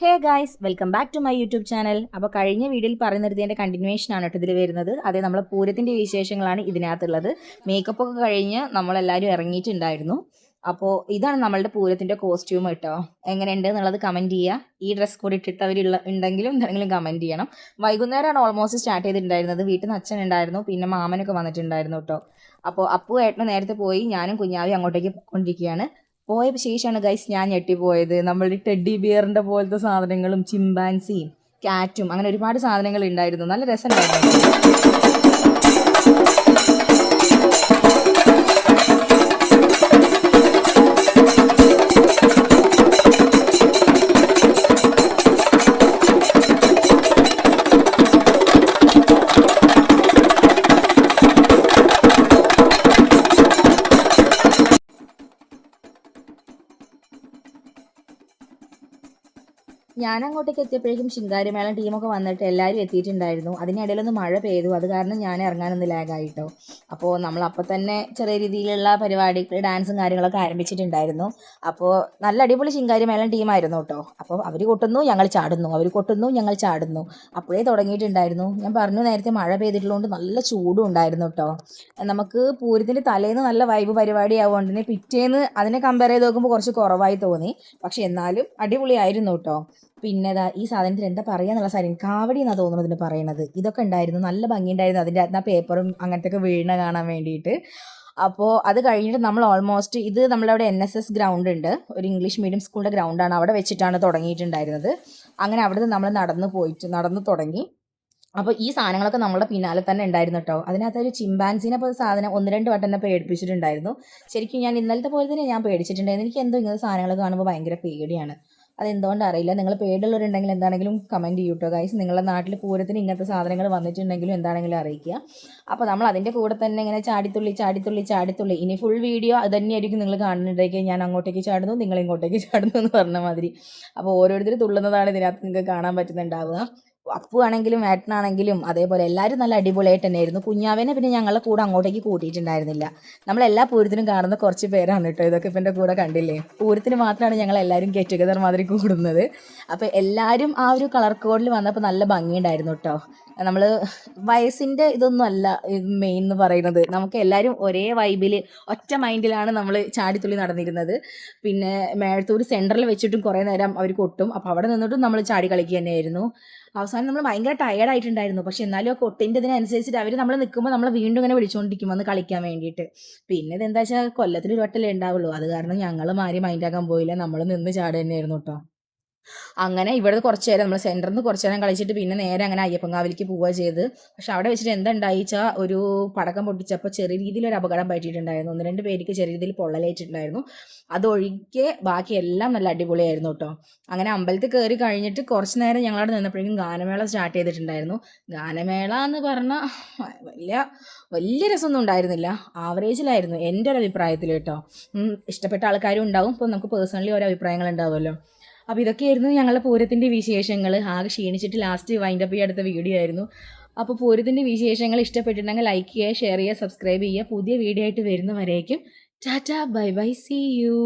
Hey guys welcome back to my YouTube channel അപ്പോൾ കഴിഞ്ഞ വീഡിയോയിൽ പറഞ്ഞു നിർത്തിയതിന്റെ കണ്ടിന്യൂഷൻ ആണ് കേട്ടോ ഇതിൽ വരുന്നത്. അതേ നമ്മളെ പൂരത്തിന്റെ വിശേഷങ്ങളാണ് ഇതിനകത്തുള്ളത്. മേക്കപ്പ് ഒക്കെ കഴിഞ്ഞ് നമ്മളെല്ലാവരും ഇറങ്ങിയിട്ടുണ്ടായിരുന്നു. അപ്പോൾ ഇതാണ് നമ്മളുടെ പൂരത്തിന്റെ കോസ്റ്റ്യൂം കേട്ടോ. എങ്ങനെയുണ്ട് എന്നുള്ളത് കമന്റ് ചെയ്യുക ഈ ഡ്രസ്സ് കൂടി ഇട്ടിട്ടവരുള്ള ഉണ്ടെങ്കിലും എന്തെങ്കിലും കമന്റ് ചെയ്യണം. വൈകുന്നേരമാണ് ഓൾമോസ്റ്റ് സ്റ്റാർട്ട് ചെയ്തിട്ടുണ്ടായിരുന്നത്. വീട്ടിൽ നിന്ന് അച്ഛൻ ഉണ്ടായിരുന്നു. പിന്നെ മാമനൊക്കെ വന്നിട്ടുണ്ടായിരുന്നു കേട്ടോ. അപ്പോൾ അപ്പു ഏട്ടന് നേരത്തെ പോയി. ഞാനും കുഞ്ഞാവി അങ്ങോട്ടേക്ക് കൊണ്ടിരിക്കുകയാണ് പോയ ശേഷമാണ് ഗൈസ് ഞാൻ ഞെട്ടിപ്പോയത്. നമ്മൾ ടെഡി ബിയറിന്റെ പോലത്തെ സാധനങ്ങളും ചിമ്പാൻസിയും കാറ്റും അങ്ങനെ ഒരുപാട് സാധനങ്ങൾ ഉണ്ടായിരുന്നു. നല്ല രസമുണ്ടായിരുന്നു. ഞാൻ അങ്ങോട്ടേക്ക് എത്തിയപ്പോഴേക്കും ശിങ്കാരിമേളം ടീമൊക്കെ വന്നിട്ട് എല്ലാവരും എത്തിയിട്ടുണ്ടായിരുന്നു. അതിനിടയിലൊന്ന് മഴ പെയ്തു. അത് കാരണം ഞാൻ ഇറങ്ങാനൊന്ന് ലാഗായിട്ടോ അപ്പോൾ നമ്മൾ അപ്പോൾ തന്നെ ചെറിയ രീതിയിലുള്ള പരിപാടികൾ ഡാൻസും കാര്യങ്ങളൊക്കെ ആരംഭിച്ചിട്ടുണ്ടായിരുന്നു. അപ്പോൾ നല്ല അടിപൊളി ശിങ്കാരിമേളം ടീമായിരുന്നു കേട്ടോ. അപ്പോൾ അവർ കൊട്ടുന്നു ഞങ്ങൾ ചാടുന്നു. അവർ കൊട്ടുന്നു ഞങ്ങൾ ചാടുന്നു. അപ്പോഴേ തുടങ്ങിയിട്ടുണ്ടായിരുന്നു. ഞാൻ പറഞ്ഞു നേരത്തെ മഴ പെയ്തിട്ടുള്ളതുകൊണ്ട് നല്ല ചൂടും ഉണ്ടായിരുന്നു കേട്ടോ. നമുക്ക് പൂരത്തിന്റെ തലേന്ന് നല്ല വൈബ് പരിപാടി ആവുകൊണ്ട് തന്നെ പിറ്റേന്ന് അതിനെ കമ്പയർ ചെയ്ത് നോക്കുമ്പോൾ കുറച്ച് കുറവായി തോന്നി. പക്ഷെ എന്നാലും അടിപൊളിയായിരുന്നു കേട്ടോ. പിന്നെ ഇതാ ഈ സാധനത്തിന് എന്താ പറയുക എന്നുള്ള സാധനം. കാവടി എന്നാണ് തോന്നുന്നത് പറയണത്. ഇതൊക്കെ ഉണ്ടായിരുന്നു. നല്ല ഭംഗിയുണ്ടായിരുന്നു. അതിന്റെ അകത്ത് ആ പേപ്പറും അങ്ങനത്തെ ഒക്കെ വീണ കാണാൻ വേണ്ടിയിട്ട്. അപ്പോൾ അത് കഴിഞ്ഞിട്ട് നമ്മൾ ഓൾമോസ്റ്റ് ഇത് നമ്മളവിടെ എൻ എസ് എസ് ഗ്രൗണ്ട് ഉണ്ട്. ഒരു ഇംഗ്ലീഷ് മീഡിയം സ്കൂളിന്റെ ഗ്രൗണ്ടാണ് അവിടെ വെച്ചിട്ടാണ് തുടങ്ങിയിട്ടുണ്ടായിരുന്നത്. അങ്ങനെ അവിടെ നമ്മൾ നടന്ന് പോയിട്ട് നടന്ന് തുടങ്ങി. അപ്പോൾ ഈ സാധനങ്ങളൊക്കെ നമ്മുടെ പിന്നാലെ തന്നെ ഉണ്ടായിരുന്നു കേട്ടോ അതിനകത്ത് ഒരു ചിമ്പാൻസിനെ പോലെ സാധനം ഒന്ന് രണ്ട് വട്ടം എന്നെ പേടിപ്പിച്ചിട്ടുണ്ടായിരുന്നു. ശരിക്കും ഞാൻ ഇന്നലത്തെ പോലെ തന്നെ ഞാൻ പേടിച്ചിട്ടുണ്ടായിരുന്നു. എനിക്ക് എന്തോ ഇങ്ങനത്തെ സാധനങ്ങൾ കാണുമ്പോൾ ഭയങ്കര പേടിയാണ്. അതെന്തുകൊണ്ട് അറിയില്ല? നിങ്ങൾ പേടുള്ളവരുണ്ടെങ്കിൽ എന്താണെങ്കിലും കമന്റ് ചെയ്യൂ കേട്ടോ ഗൈസ് നിങ്ങളുടെ നാട്ടിൽ പൂരത്തിന് ഇങ്ങനത്തെ സാധനങ്ങൾ വന്നിട്ടുണ്ടെങ്കിലും എന്താണെങ്കിലും അറിയിക്കുക. അപ്പോൾ നമ്മൾ അതിന്റെ കൂടെ തന്നെ ഇങ്ങനെ ചാടിത്തുള്ളി ചാടിത്തുള്ളി ചാടിത്തുള്ളി. ഇനി ഫുൾ വീഡിയോ അത് തന്നെയായിരിക്കും നിങ്ങൾ കാണുന്നുണ്ടെങ്കിൽ ഞാൻ അങ്ങോട്ടേക്ക് ചാടുന്നു നിങ്ങൾ ഇങ്ങോട്ടേക്ക് ചാടുന്നു എന്ന് പറഞ്ഞ മാതിരി. അപ്പോൾ ഓരോരുത്തർ തുള്ളുന്നതാണ് ഇതിനകത്ത് നിങ്ങൾക്ക് കാണാൻ പറ്റുന്നുണ്ടാവുക. അപ്പു ആണെങ്കിലും ഏട്ടനാണെങ്കിലും അതേപോലെ എല്ലാവരും നല്ല അടിപൊളിയായിട്ട് തന്നെയായിരുന്നു. കുഞ്ഞാവേനെ പിന്നെ ഞങ്ങളെ കൂടെ അങ്ങോട്ടേക്ക് കൂട്ടിയിട്ടുണ്ടായിരുന്നില്ല. നമ്മൾ എല്ലാ പൂരത്തിനും കാണുന്ന കുറച്ച് പേരാണ് കേട്ടോ. ഇതൊക്കെ ഇപ്പം എന്റെ കൂടെ കണ്ടില്ലേ? പൂരത്തിന് മാത്രമാണ് ഞങ്ങൾ എല്ലാവരും ഗെറ്റ് ടുഗദർ മാതിരി കൂടുന്നത്. അപ്പോൾ എല്ലാവരും ആ ഒരു കളർ കോഡിൽ വന്നപ്പോൾ നല്ല ഭംഗിയുണ്ടായിരുന്നു കേട്ടോ. നമ്മൾ വയസ്സിന്റെ ഇതൊന്നും അല്ല മെയിൻ എന്ന് പറയുന്നത്. നമുക്ക് എല്ലാവരും ഒരേ വൈബിൽ ഒറ്റ മൈൻഡിലാണ് നമ്മൾ ചാടിത്തുള്ളി നടന്നിരുന്നത്. പിന്നെ മേഴത്തൂർ സെന്ററിൽ വെച്ചിട്ടും കുറേ നേരം അവർ കൊട്ടും. അപ്പോൾ അവിടെ നിന്നിട്ടും നമ്മൾ ചാടി കളിക്കുക തന്നെയായിരുന്നു അവസാനം നമ്മൾ ഭയങ്കര ടയേർഡ് ആയിട്ടുണ്ടായിരുന്നു. പക്ഷെ എന്നാലും ആ കൊട്ടിന്റെ ഇതിനനുസരിച്ചിട്ട് അവർ നമ്മൾ നിൽക്കുമ്പോൾ നമ്മൾ വീണ്ടും ഇങ്ങനെ വിളിച്ചുകൊണ്ടിരിക്കും വന്ന് കളിക്കാൻ വേണ്ടിയിട്ട്. പിന്നെ ഇതെന്താ വെച്ചാൽ കൊല്ലത്തിൽ ഒരു വട്ടല്ലേ ഉണ്ടാവുള്ളൂ. അത് കാരണം ഞങ്ങൾ മാറി മൈൻഡാക്കാൻ പോയില്ല. നമ്മൾ നിന്ന് ചാടുക തന്നെയായിരുന്നു കേട്ടോ അങ്ങനെ ഇവിടെ കുറച്ച് നേരം നമ്മൾ സെന്ററിൽ നിന്ന് കുറച്ച് നേരം കളിച്ചിട്ട് പിന്നെ നേരെ അങ്ങനെ അയ്യപ്പങ്കാവിലേക്ക് പോവുക ചെയ്ത്. പക്ഷെ അവിടെ വെച്ചിട്ട് എന്താ ഒരു പടക്കം പൊട്ടിച്ചപ്പോൾ ചെറിയ രീതിയിൽ ഒരു അപകടം പറ്റിയിട്ടുണ്ടായിരുന്നു. ഒന്ന് രണ്ട് പേർക്ക് ചെറിയ രീതിയിൽ പൊള്ളലേറ്റിട്ടുണ്ടായിരുന്നു. അതൊഴികെ ബാക്കി എല്ലാം നല്ല അടിപൊളിയായിരുന്നു കേട്ടോ അങ്ങനെ അമ്പലത്തിൽ കയറി കഴിഞ്ഞിട്ട് കുറച്ച് നേരം ഞങ്ങളവിടെ നിന്നപ്പോഴേക്കും ഗാനമേള സ്റ്റാർട്ട് ചെയ്തിട്ടുണ്ടായിരുന്നു. ഗാനമേള എന്ന് പറഞ്ഞാൽ വലിയ വലിയ രസമൊന്നും ഉണ്ടായിരുന്നില്ല. ആവറേജിലായിരുന്നു എന്റെ ഒരു അഭിപ്രായത്തിൽ കേട്ടോ ഇഷ്ടപ്പെട്ട ആൾക്കാരും ഉണ്ടാവും. ഇപ്പോൾ നമുക്ക് പേഴ്സണലി ഓരോ അഭിപ്രായങ്ങൾ ഉണ്ടാവുമല്ലോ. അപ്പോൾ ഇതൊക്കെയായിരുന്നു ഞങ്ങളുടെ പൂരത്തിന്റെ വിശേഷങ്ങൾ ആകെ ക്ഷീണിച്ചിട്ട് ലാസ്റ്റ് വൈൻഡപ്പ് ചെയ്യാൻ അടുത്ത വീഡിയോ ആയിരുന്നു. അപ്പോൾ പൂരത്തിന്റെ വിശേഷങ്ങൾ ഇഷ്ടപ്പെട്ടിട്ടുണ്ടെങ്കിൽ ലൈക്ക് ചെയ്യുക ഷെയർ ചെയ്യുക സബ്സ്ക്രൈബ് ചെയ്യുക. പുതിയ വീഡിയോ ആയിട്ട് വരുന്നവരേക്കും. Tata bye bye see you